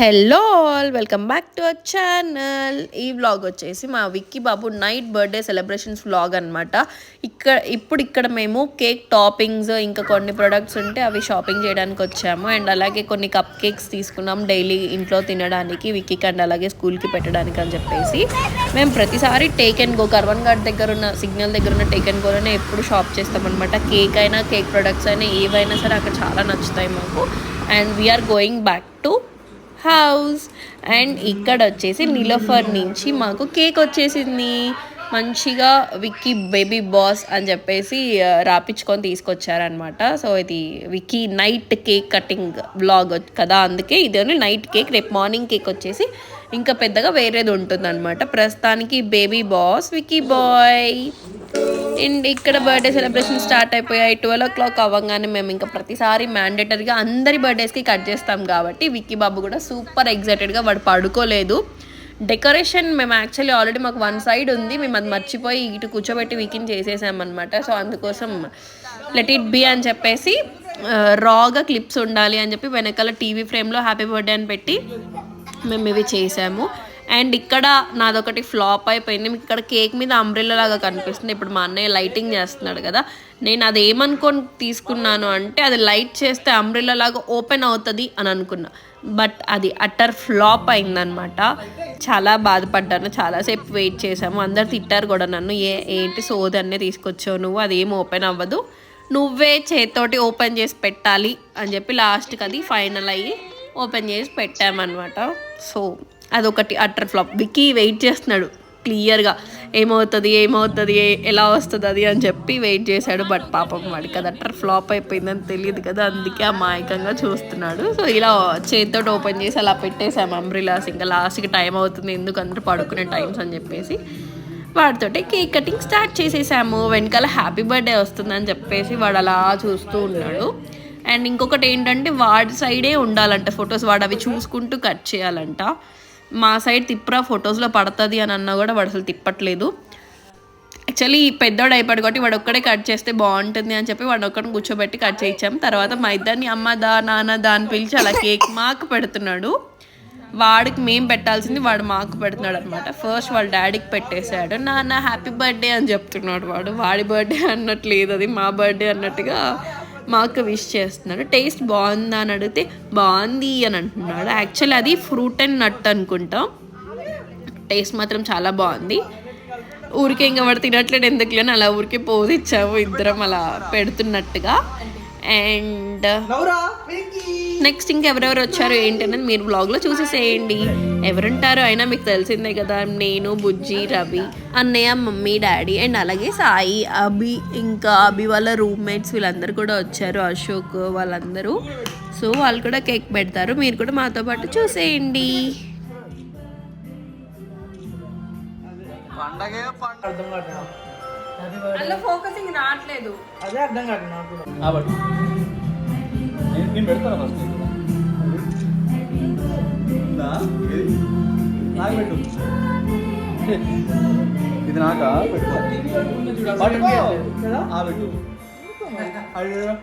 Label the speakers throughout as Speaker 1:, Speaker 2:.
Speaker 1: Hello all welcome back to our channel. ఈ vlog వచ్చేసి మా విక్కీ బాబు నైట్ బర్త్డే సెలబ్రేషన్స్ వ్లాగ్ అనమాట ఇక్కడ ఇప్పుడు ఇక్కడ మేము కేక్ టాపింగ్స్ ఇంకా కొన్ని ప్రొడక్ట్స్ ఉంటే అవి షాపింగ్ చేయడానికి వచ్చాము. అండ్ అలాగే కొన్ని కప్ కేక్స్ తీసుకున్నాం డైలీ ఇంట్లో తినడానికి విక్కీకి అండ్ అలాగే స్కూల్కి పెట్టడానికి అని చెప్పేసి. మేము ప్రతిసారి take and go Karwan Ghat దగ్గర ఉన్న సిగ్నల్ దగ్గర ఉన్న టేక్ అండ్ గోలోనే ఎప్పుడు షాప్ చేస్తాం అనమాట కేక్ అయినా కేక్ ప్రొడక్ట్స్ అయినా ఏవైనా సరే అక్కడ చాలా నచ్చుతాయి మాకు. And we're going back to house. And ఇక్కడ వచ్చేసి నిలోఫర్ నుంచి మాకు కేక్ వచ్చేసింది. మంచిగా విక్కీ బేబీ బాస్ అని చెప్పేసి రాపించుకొని తీసుకొచ్చారనమాట సో ఇది Vicky night cake cutting blog కదా అందుకే ఇది ఓన్లీ నైట్ కేక్. రేపు మార్నింగ్ కేక్ వచ్చేసి ఇంకా పెద్దగా వేరేది ఉంటుందన్నమాట. ప్రస్తుతానికి baby boss Vicky boy and ఇక్కడ బర్త్డే సెలబ్రేషన్ స్టార్ట్ అయిపోయాయి. ట్వెల్వ్ ఓ క్లాక్ అవ్వగానే మేము ఇంకా ప్రతిసారి మ్యాండేటరీగా అందరి బర్త్డేస్కి కట్ చేస్తాం కాబట్టి విక్కీ బాబు కూడా సూపర్ ఎగ్జైటెడ్గా వాడు పడుకోలేదు. డెకరేషన్ మేము యాక్చువల్లీ ఆల్రెడీ మాకు వన్ సైడ్ ఉంది. మేము అది మర్చిపోయి ఇటు కూర్చోబెట్టి వీకిన్ చేసేసామన్నమాట. సో అందుకోసం లెట్ ఇట్ బి అని చెప్పేసి uh, రాగా క్లిప్స్ ఉండాలి అని చెప్పి వెనకాల టీవీ ఫ్రేమ్లో హ్యాపీ బర్త్డే అని పెట్టి మేము ఇవి చేసాము. అండ్ ఇక్కడ నాదొకటి ఫ్లాప్ అయిపోయింది. మీకు ఇక్కడ కేక్ మీద అంబ్రెల్లా లాగా కనిపిస్తుంది. ఇప్పుడు మా అన్నయ్య లైటింగ్ చేస్తున్నాడు కదా. నేను అది ఏమనుకొని తీసుకున్నాను అంటే అది లైట్ చేస్తే అంబ్రెల్లా లాగా ఓపెన్ అవుతుంది అని అనుకున్నా. బట్ అది అట్టర్ ఫ్లాప్ అయిందనమాట. చాలా బాధపడ్డాను. చాలాసేపు వెయిట్ చేసాము అందరు తిట్టారు కూడా నన్ను. ఏ ఏంటి సోదన్నే తీసుకొచ్చావు నువ్వు? అది ఏం ఓపెన్ అవ్వదు. నువ్వే చేతితోటి ఓపెన్ చేసి పెట్టాలి అని చెప్పి లాస్ట్కి అది ఫైనల్ అయ్యి ఓపెన్ చేసి పెట్టామన్నమాట. సో అదొకటి అట్టర్ ఫ్లాప్. విక్కీ వెయిట్ చేస్తున్నాడు. క్లియర్గా ఏమవుతుంది ఏమవుతుంది ఎలా వస్తుంది అది అని చెప్పి వెయిట్ చేశాడు. బట్ పాపం వాడికి అది అట్టర్ ఫ్లాప్ అయిపోయిందని తెలియదు కదా అందుకే అమాయకంగా చూస్తున్నాడు. సో ఇలా చేతితో ఓపెన్ చేసి అలా పెట్టేసాము అంబ్రిలాస్ ఇంకా లాస్ట్కి టైం అవుతుంది ఎందుకు అందరూ పడుకునే టైమ్స్ అని చెప్పేసి. వాడితోటి కేక్ కటింగ్ స్టార్ట్ చేసేసాము. వెనకాల హ్యాపీ బర్త్డే వస్తుందని చెప్పేసి వాడు అలా చూస్తూ ఉన్నాడు. అండ్ ఇంకొకటి ఏంటంటే వాడి సైడే ఉండాలంట ఫొటోస్. వాడు అవి చూసుకుంటూ కట్ చేయాలంట. మా సైడ్ తిప్పరా ఫొటోస్లో పడుతుంది అని అన్నా కూడా వాడు అసలు తిప్పట్లేదు. యాక్చువల్లీ ఈ పెద్దోడు అయిపోయాడు కాబట్టి వాడు ఒక్కడే కట్ చేస్తే బాగుంటుంది అని చెప్పి వాడు ఒక్కడిని కూర్చోబెట్టి కట్ చేయించాం. తర్వాత మా ఇద్దరిని అమ్మ దా నాన్న దా అని పిలిచి అలా కేక్ మాకు పెడుతున్నాడు. వాడికి మేము పెట్టాల్సింది వాడు మాకు పెడుతున్నాడు అనమాట ఫస్ట్ వాళ్ళ డాడీకి పెట్టేశాడు. నాన్న హ్యాపీ బర్త్డే అని చెప్తున్నాడు వాడు. వాడి బర్త్డే అన్నట్లేదు అది మా బర్త్డే అన్నట్టుగా మాకు విష్ చేస్తున్నాడు. టేస్ట్ బాగుందా అని అడిగితే బాగుంది అని అంటున్నాడు. యాక్చువల్ అది ఫ్రూట్ అండ్ నట్ అనుకుంటాం. టేస్ట్ మాత్రం చాలా బాగుంది. ఊరికే ఇంకా వాడు తినట్లేదు ఎందుకు అని అలా ఊరికే పోజ్ ఇచ్చాము. ఇద్దరం అలా పెడుతున్నట్టుగా. అండ్ నెక్స్ట్ ఇంకెవరెవరు వచ్చారు ఏంటనేది మీరు బ్లాగ్లో చూసేసేయండి. ఎవరుంటారో అయినా మీకు తెలిసిందే కదా నేను బుజ్జి రవి అన్నయ్య మమ్మీ డాడీ అండ్ అలాగే సాయి అభి ఇంకా అభి వాళ్ళ రూమ్మేట్స్ వీళ్ళందరూ కూడా వచ్చారు అశోక్ వాళ్ళందరూ. సో వాళ్ళు కూడా కేక్ పెడతారు మీరు కూడా మాతో పాటు చూసేయండి.
Speaker 2: పండగే
Speaker 1: అందులో ఫోకసింగ్ రావట్లేదు.
Speaker 3: అదే అర్థం కావట్లేదు నాకు.
Speaker 2: కాబట్టి నేను పెడతాను ఫస్ట్ నాకు పెట్టు. ఇది నాకా? పెట్టు. పట్టుకో.
Speaker 3: కదా?
Speaker 2: ఆ పెట్టు. అది కదా.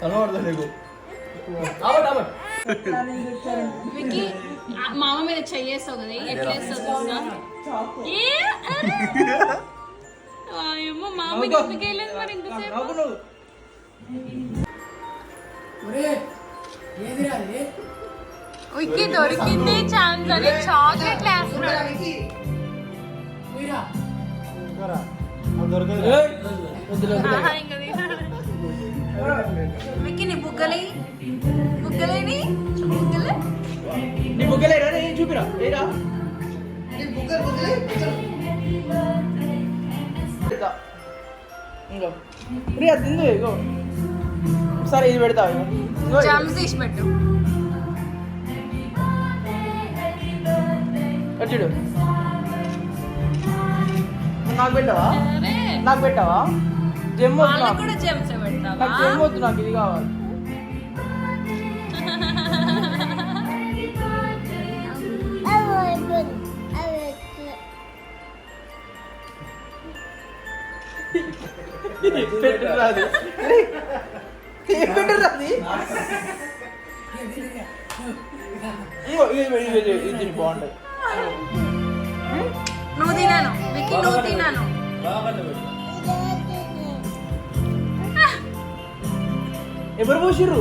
Speaker 2: కనబడదా నీకు.
Speaker 1: వికి మామ మీద చెయ్యేస్తావు కదా ఎట్లా వేస్తావు ఏమో మామ ఎందుకు మరి ఇంతసేపు? దొరికింది ఛాన్స్ అని చాక్లెట్ వేస్తున్నాడు. ఇంకా విక్కీ నీ బుగ్గలే బుగ్గలేని బుగ్గలే
Speaker 3: నీ బుగ్గలేరా నేను చూపిరా. ఏరా పెడతా. ఇంకో. ప్రియా తిందు ఇగో. సరే ఇది పెడతా.
Speaker 1: జమ్స్ తీసి పెట్టు.
Speaker 3: చూడు. నాకు పెట్టవా? నాకు పెట్టవా? జెమ్
Speaker 1: కూడా జమ్స్
Speaker 3: నాకు జెమ్ వద్దు నాకు ఇది కావాలి పెట్టరు అది ఏం పెట్టరు అది ఇంకో ఇది ఇది ఇది ఇది తిని బాగుంటుంది
Speaker 1: నువ్వు తినాను విక్కీ నువ్వు తినాను
Speaker 3: ఎవరు పోసిర్రు?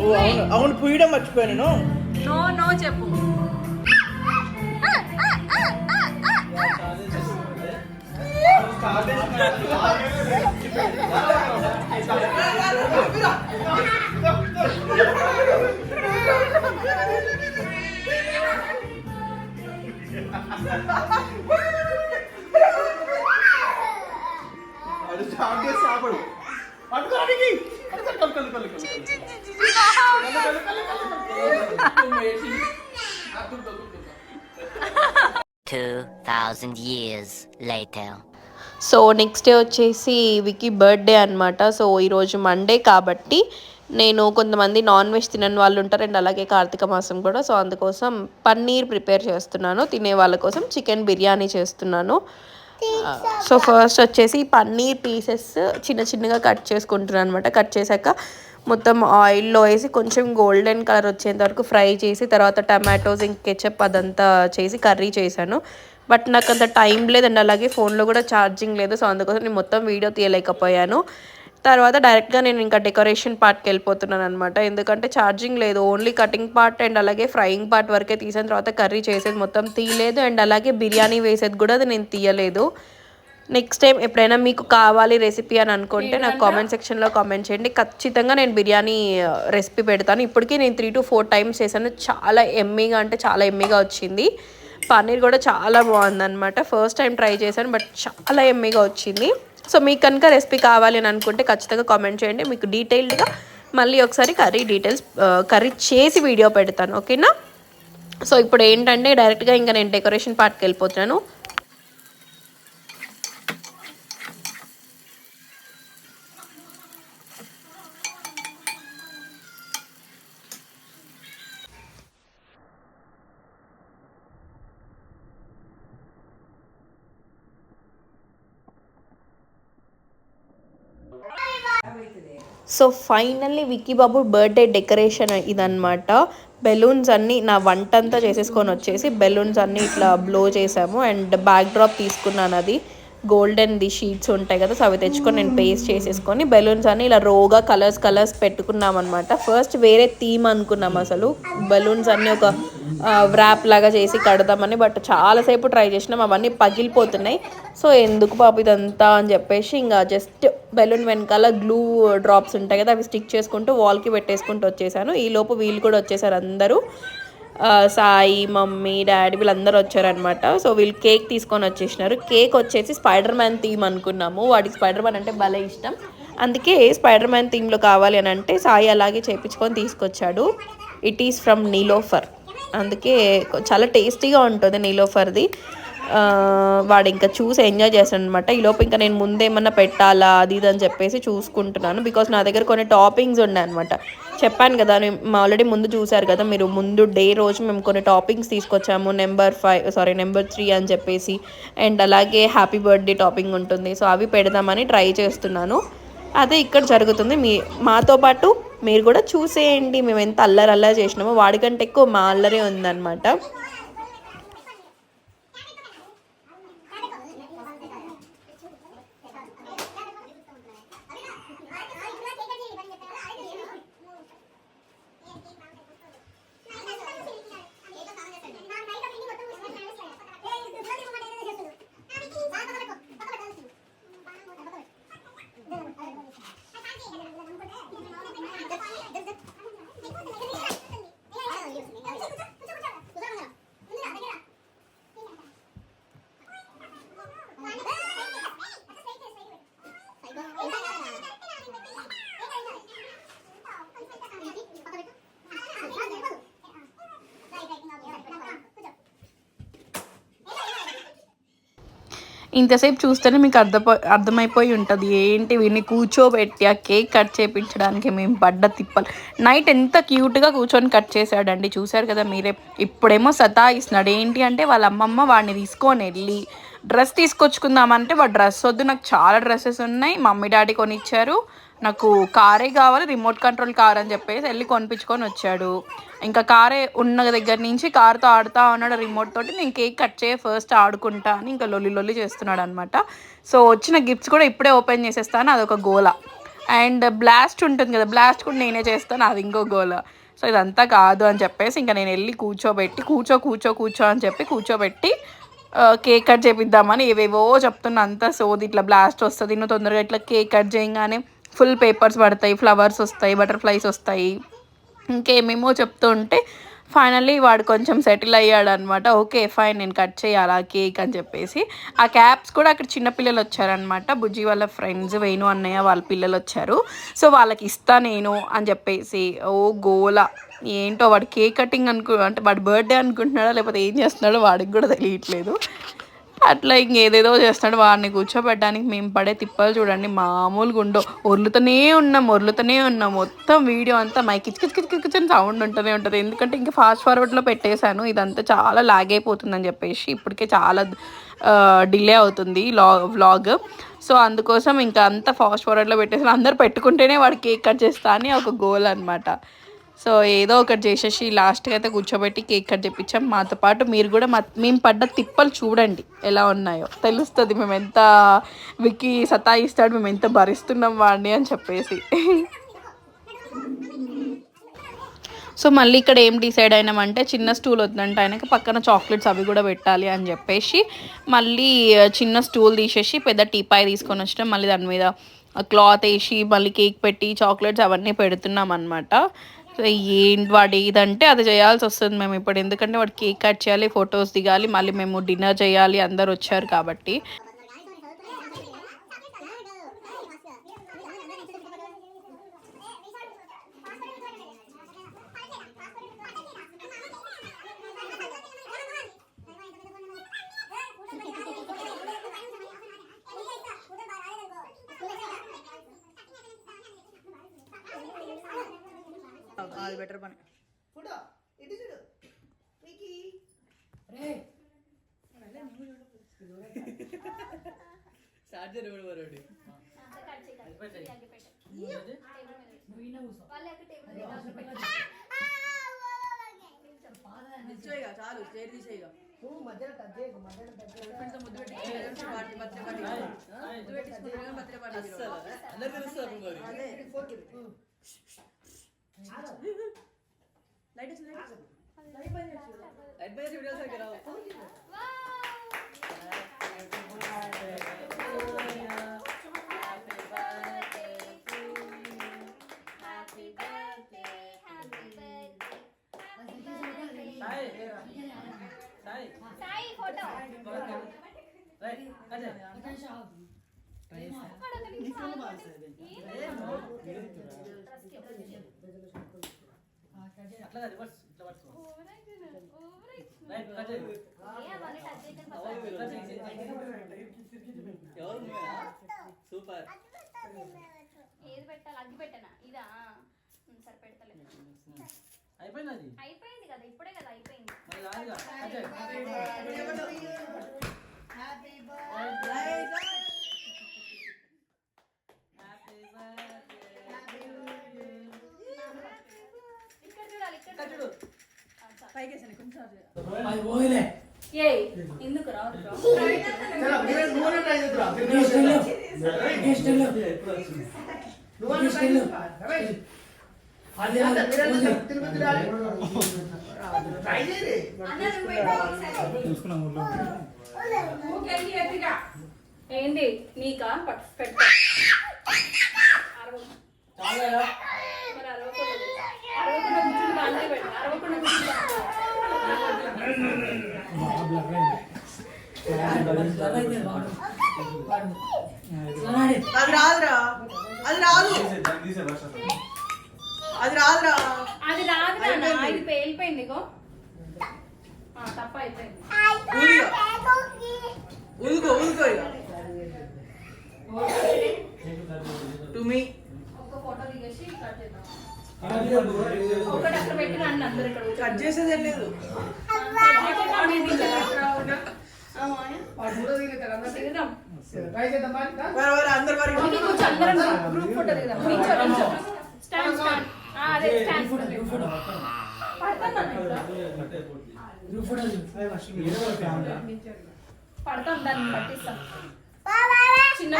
Speaker 3: ఓ అవును అవును పూయడం మర్చిపోయా నేను.
Speaker 1: నో నో చెప్పు.
Speaker 4: Thousand years later.
Speaker 1: So next day వచ్చేసి వికీ బర్త్డే అనమాట సో ఈరోజు మండే కాబట్టి నేను కొంతమంది నాన్ వెజ్ తినని వాళ్ళు ఉంటారు. అండ్ అలాగే కార్తీక మాసం కూడా. సో అందుకోసం పన్నీర్ ప్రిపేర్ చేస్తున్నాను. తినే వాళ్ళ కోసం చికెన్ బిర్యానీ చేస్తున్నాను. సో ఫస్ట్ వచ్చేసి పన్నీర్ పీసెస్ చిన్న చిన్నగా కట్ చేసుకుంటున్నాను అనమాట కట్ చేశాక మొత్తం ఆయిల్లో వేసి కొంచెం గోల్డెన్ కలర్ వచ్చేంత వరకు ఫ్రై చేసి తర్వాత టమాటోస్ ఇంక కెచప్ అదంతా చేసి కర్రీ చేశాను. బట్ నాకు అంత టైం లేదండి. అలాగే ఫోన్లో కూడా ఛార్జింగ్ లేదు. సో అందుకోసం నేను మొత్తం వీడియో తీయలేకపోయాను. తర్వాత డైరెక్ట్గా నేను ఇంకా డెకరేషన్ పార్ట్కి వెళ్ళిపోతున్నాను అనమాట ఎందుకంటే ఛార్జింగ్ లేదు. ఓన్లీ కటింగ్ పార్ట్ అండ్ అలాగే ఫ్రైయింగ్ పార్ట్ వరకే తీసిన తర్వాత కర్రీ చేసేది మొత్తం తీయలేదు. అండ్ అలాగే బిర్యానీ వేసేది కూడా అది నేను తీయలేదు. నెక్స్ట్ టైం ఎప్పుడైనా మీకు కావాలి రెసిపీ అని అనుకుంటే నాకు కామెంట్ సెక్షన్లో కామెంట్ చేయండి. ఖచ్చితంగా నేను బిర్యానీ రెసిపీ పెడతాను. ఇప్పటికీ నేను త్రీ టు ఫోర్ టైమ్స్ చేశాను. చాలా ఎమ్మీగా అంటే చాలా ఎమ్మీగా వచ్చింది. పన్నీర్ కూడా చాలా బాగుందన్నమాట. ఫస్ట్ టైం ట్రై చేశాను బట్ చాలా ఎమ్మీగా వచ్చింది. సో మీకు కనుక రెసిపీ కావాలి అని అనుకుంటే ఖచ్చితంగా కామెంట్ చేయండి. మీకు డీటెయిల్డ్గా మళ్ళీ ఒకసారి కర్రీ డీటెయిల్స్ కర్రీ చేసి వీడియో పెడతాను ఓకేనా సో ఇప్పుడు ఏంటంటే డైరెక్ట్గా ఇంకా నేను డెకరేషన్ పార్ట్కి వెళ్ళిపోతున్నాను. సో ఫైనల్లీ విక్కీ బాబు బర్త్డే డెకరేషన్ ఇదనమాట బెలూన్స్ అన్నీ నా వంట అంతా చేసేసుకొని వచ్చేసి బెలూన్స్ అన్నీ ఇట్లా బ్లో చేసాము అండ్ బ్యాక్ డ్రాప్ తీసుకున్నాను అది. గోల్డెన్ ది షీట్స్ ఉంటాయి కదా సో అవి తెచ్చుకొని నేను పేస్ట్ చేసేసుకొని బెలూన్స్ అన్ని ఇలా రోగా కలర్స్ కలర్స్ పెట్టుకున్నాం అనమాట ఫస్ట్ వేరే థీమ్ అనుకున్నాం అసలు. బెలూన్స్ అన్నీ ఒక వ్రాప్ లాగా చేసి కడదామని బట్ చాలాసేపు ట్రై చేసినాం. అవన్నీ పగిలిపోతున్నాయి. సో ఎందుకు పాప ఇదంతా అని చెప్పేసి ఇంకా జస్ట్ బెలూన్ వెనకాల గ్లూ డ్రాప్స్ ఉంటాయి కదా అవి స్టిక్ చేసుకుంటూ వాల్కి పెట్టేసుకుంటూ వచ్చేసాను. ఈలోపు వీళ్ళు కూడా వచ్చేసారు అందరూ. సాయి మమ్మీ డాడీ వీళ్ళందరూ వచ్చారనమాట సో వీళ్ళు కేక్ తీసుకొని వచ్చేసినారు. కేక్ వచ్చేసి స్పైడర్ మ్యాన్ థీమ్ అనుకున్నాము. వాడికి స్పైడర్ మ్యాన్ అంటే భలే ఇష్టం. అందుకే స్పైడర్ మ్యాన్ థీమ్లో కావాలి అని అంటే సాయి అలాగే చేపించుకొని తీసుకొచ్చాడు. ఇట్ ఈస్ ఫ్రమ్ నీలోఫర్ అందుకే చాలా టేస్టీగా ఉంటుంది నీలోఫర్ది వాడు ఇంకా చూసి ఎంజాయ్ చేస్తాడు అనమాట ఈ లోపు ఇంకా నేను ముందేమన్నా పెట్టాలా అది ఇది అని చెప్పేసి చూసుకుంటున్నాను. బికాస్ నా దగ్గర కొన్ని టాపింగ్స్ ఉన్నాయి అనమాట చెప్పాను కదా ఆల్రెడీ ముందు చూశారు కదా మీరు ముందు డే రోజు మేము కొన్ని టాపింగ్స్ తీసుకొచ్చాము number five sorry number three అని చెప్పేసి అండ్ అలాగే హ్యాపీ బర్త్డే టాపింగ్ ఉంటుంది. సో అవి పెడదామని ట్రై చేస్తున్నాను. అదే ఇక్కడ జరుగుతుంది. మీ మాతో పాటు మీరు కూడా చూసేయండి. మేము ఎంత అల్లరి అల్లరి చేసినామో వాడికంటే ఎక్కువ మా అల్లరే ఉందన్నమాట. ఇంతసేపు చూస్తేనే మీకు అర్థపో అర్థమైపోయి ఉంటుంది. ఏంటి వీడిని కూర్చోబెట్టి ఆ కేక్ కట్ చేయించడానికి మేము పడ్డ తిప్పలు. నైట్ ఎంత క్యూట్గా కూర్చొని కట్ చేశాడండి. చూశారు కదా మీరే. ఇప్పుడేమో సతాయిస్తున్నాడు. ఏంటి అంటే వాళ్ళ అమ్మమ్మ వాడిని తీసుకొని వెళ్ళి డ్రెస్ తీసుకొచ్చుకుందామంటే వాడు డ్రెస్ వద్దు. నాకు చాలా డ్రెస్సెస్ ఉన్నాయి. మమ్మీ డాడీ కొనిచ్చారు. నాకు కారే కావాలి. రిమోట్ కంట్రోల్ కార్ అని చెప్పేసి వెళ్ళి కొనిపించుకొని వచ్చాడు. ఇంకా కారే ఉన్న దగ్గర నుంచి కార్తో ఆడుతా ఉన్నాడు రిమోట్ తోటి. నేను కేక్ కట్ చేయ ఫస్ట్ ఆడుకుంటా అని ఇంకా లొల్లి లొల్లి చేస్తున్నాడు అనమాట సో వచ్చిన గిఫ్ట్స్ కూడా ఇప్పుడే ఓపెన్ చేసేస్తాను అదొక గోల. అండ్ బ్లాస్ట్ ఉంటుంది కదా బ్లాస్ట్ కూడా నేనే చేస్తాను అది ఇంకో గోల. సో ఇదంతా కాదు అని చెప్పేసి ఇంకా నేను వెళ్ళి కూర్చోబెట్టి కూర్చో కూర్చో కూర్చో అని చెప్పి కూర్చోబెట్టి కేక్ కట్ చేపిద్దామని ఏవేవో చెప్తున్నా అంతా సోది ఇట్లా బ్లాస్ట్ వస్తుంది. నువ్వు తొందరగా ఇట్లా కేక్ కట్ చేయగానే ఫుల్ పేపర్స్ పడతాయి ఫ్లవర్స్ వస్తాయి బటర్ఫ్లైస్ వస్తాయి. ఇంకేమేమో చెప్తూ ఉంటే ఫైనల్లీ వాడు కొంచెం సెటిల్ అయ్యాడు అనమాట ఓకే ఫైన్ నేను కట్ చేయాలి ఆ కేక్ అని చెప్పేసి. ఆ క్యాప్స్ కూడా అక్కడ చిన్నపిల్లలు వచ్చారనమాట. బుజ్జి వాళ్ళ ఫ్రెండ్స్ వేణు అన్నయ్య వాళ్ళ పిల్లలు వచ్చారు. సో వాళ్ళకి ఇస్తా నేను అని చెప్పేసి ఓ గోల. ఏంటో వాడు కేక్ కటింగ్ అనుకు అంటే వాడు బర్త్డే అనుకుంటున్నాడో లేకపోతే ఏం చేస్తున్నాడో వాడికి కూడా తెలియట్లేదు. అట్లా ఇంకేదేదో చేస్తాడు వాడిని కూర్చోబెట్టడానికి మేము పడే తిప్పలు చూడండి మామూలుగా ఉండో ఒర్లుతూనే ఉన్నాం ఒర్లుతూనే ఉన్నాం. మొత్తం వీడియో అంతా మై కిచ్ కిచ్ కిచ్ కిచ్ సౌండ్ ఉంటూనే ఉంటుంది. ఎందుకంటే ఇంకా ఫాస్ట్ ఫార్వర్డ్లో పెట్టేశాను ఇదంతా చాలా లాగ్ అయిపోతుందని చెప్పేసి ఇప్పటికే చాలా డిలే అవుతుంది లా వ్లాగ్ సో అందుకోసం ఇంకా అంతా ఫాస్ట్ ఫార్వర్డ్లో పెట్టేసాను అందరు పెట్టుకుంటేనే వాడు కేక్ కట్ చేస్తా అని ఒక గోల్ అనమాట సో ఏదో ఒకటి చేసేసి లాస్ట్కి అయితే కూర్చోబెట్టి కేక్ కట్ చేపించాం. మాతో పాటు మీరు కూడా మా మేము పడ్డ తిప్పలు చూడండి ఎలా ఉన్నాయో. తెలుస్తుంది మేము ఎంత విక్కి సతాయిస్తాడు మేము ఎంత భరిస్తున్నాం వాడిని అని చెప్పేసి. సో మళ్ళీ ఇక్కడ ఏం డిసైడ్ అయినామంటే చిన్న స్టూల్ వద్దంటే ఆయనకి పక్కన చాక్లెట్స్ అవి కూడా పెట్టాలి అని చెప్పేసి మళ్ళీ చిన్న స్టూల్ తీసేసి పెద్ద టీపాయ్ తీసుకొని వచ్చినాం. మళ్ళీ దాని మీద క్లాత్ వేసి మళ్ళీ కేక్ పెట్టి చాక్లెట్స్ అవన్నీ పెడుతున్నాం అనమాట ఏంటి వాడు ఏదంటే అది చేయాల్సి వస్తుంది మేము ఇప్పుడు. ఎందుకంటే వాడు కేక్ కట్ చేయాలి ఫొటోస్ దిగాలి మళ్ళీ మేము డిన్నర్ చేయాలి అందరు వచ్చారు కాబట్టి. అది బెటర్ పని.
Speaker 2: ఫోటో ఇటు చూడు. వికీ చార్జర్ ఎవడు వరడు
Speaker 1: నిల్చోయిగా చాలు స్టేట్ తీసేయిగా
Speaker 2: అందరు తెలుస్తారు మరి.
Speaker 1: అదే లైట్ వచ్చింది లైట్
Speaker 2: లైట్ బై వీడియోస్ దగ్గర సాయి
Speaker 5: సాయి ఫోటో
Speaker 2: రైట్ అజయ్ అట్లా రివర్స్ ఇట్లా పట్టుకో ఎవరు సూపర్
Speaker 5: ఏది పెట్టాలి అది పెట్టనా ఇదా సరే
Speaker 2: అయిపోయింది అది.
Speaker 5: అయిపోయింది కదా ఇప్పుడే కదా అయిపోయింది ఎందుకు ఏంటి నీకా? పట్టు పెట్టు అరవకు.
Speaker 2: చాలా
Speaker 5: మరి అరవకూడదు అరవకుండా కూర్చుని బాగానే పెట్టు అరవకుండా కూర్చుని
Speaker 1: అది రాదురా అది రాదు అది రాదురా
Speaker 5: అది రాదు ఇది పేలిపోయింది ఇగో తప్ప అయిపోయింది
Speaker 1: ఊదుకో ఊదుకో ఇక టు మీ
Speaker 5: కట్
Speaker 1: చేసేది లేదు
Speaker 5: పడతాం దాన్ని పట్టిస్తాం చిన్న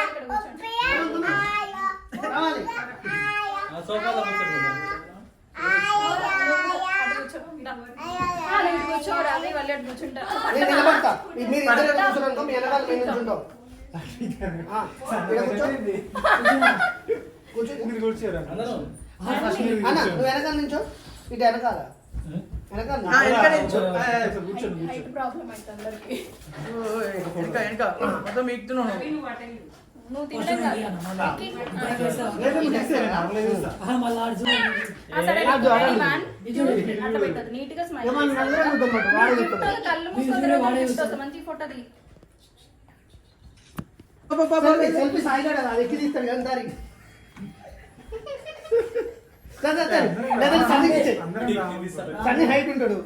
Speaker 5: ఇక్కడ కూర్చోండి
Speaker 2: రావాలి.
Speaker 5: అటు కూర్చో. దా. ఆ, నువ్వు ఇటు కూర్చోరా అదే వాళ్ళు అటు కూర్చుంటా
Speaker 2: నేను నిలబడతా. మీరు ఇద్దరు ఇక్కడ కూర్చున్నారనుకో, మీ వెనకాల మేము. అన్న, నువ్వు వెనకాల నించో? ఇటు వెనకాల. వెనకాల నీట్గా.
Speaker 5: కళ్ళు మంచి ఫోటో దిగి
Speaker 2: సెల్ఫీ సాయిగాడు అది ఎక్కి తీస్తాడు కదా సన్నీ హైట్ ఉంటాడు.